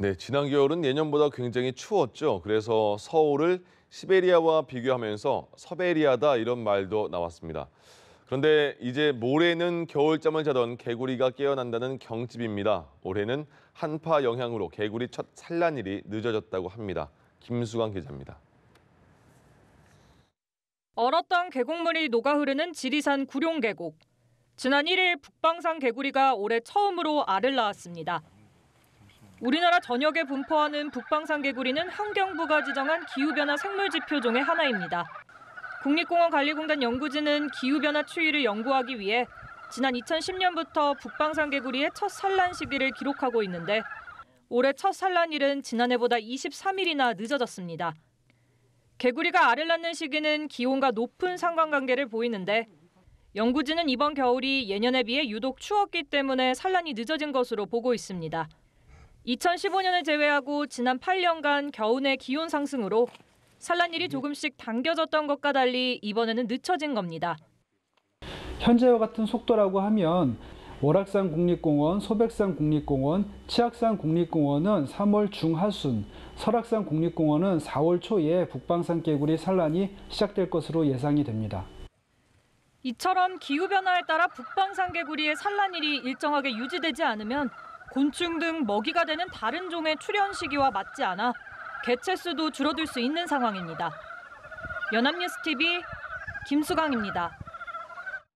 네, 지난 겨울은 예년보다 굉장히 추웠죠. 그래서 서울을 시베리아와 비교하면서 서베리아다 이런 말도 나왔습니다. 그런데 이제 모레는 겨울잠을 자던 개구리가 깨어난다는 경집입니다. 올해는 한파 영향으로 개구리 첫 산란일이 늦어졌다고 합니다. 김수광 기자입니다. 얼었던 계곡물이 녹아 흐르는 지리산 구룡계곡. 지난 1일 북방산 개구리가 올해 처음으로 알을 낳았습니다. 우리나라 전역에 분포하는 북방산 개구리는 환경부가 지정한 기후변화 생물지표 중의 하나입니다. 국립공원 관리공단 연구진은 기후변화 추이를 연구하기 위해 지난 2010년부터 북방산 개구리의 첫 산란 시기를 기록하고 있는데 올해 첫 산란일은 지난해보다 23일이나 늦어졌습니다. 개구리가 알을 낳는 시기는 기온과 높은 상관관계를 보이는데 연구진은 이번 겨울이 예년에 비해 유독 추웠기 때문에 산란이 늦어진 것으로 보고 있습니다. 2015년을 제외하고 지난 8년간 겨우내 기온 상승으로 산란일이 조금씩 당겨졌던 것과 달리 이번에는 늦춰진 겁니다. 현재와 같은 속도라고 하면 월악산 국립공원, 소백산 국립공원, 치악산 국립공원은 3월 중하순, 설악산 국립공원은 4월 초에 북방산 개구리 산란이 시작될 것으로 예상이 됩니다. 이처럼 기후 변화에 따라 북방산 개구리의 산란일이 일정하게 유지되지 않으면 곤충 등 먹이가 되는 다른 종의 출현 시기와 맞지 않아 개체 수도 줄어들 수 있는 상황입니다. 연합뉴스 TV 김수강입니다.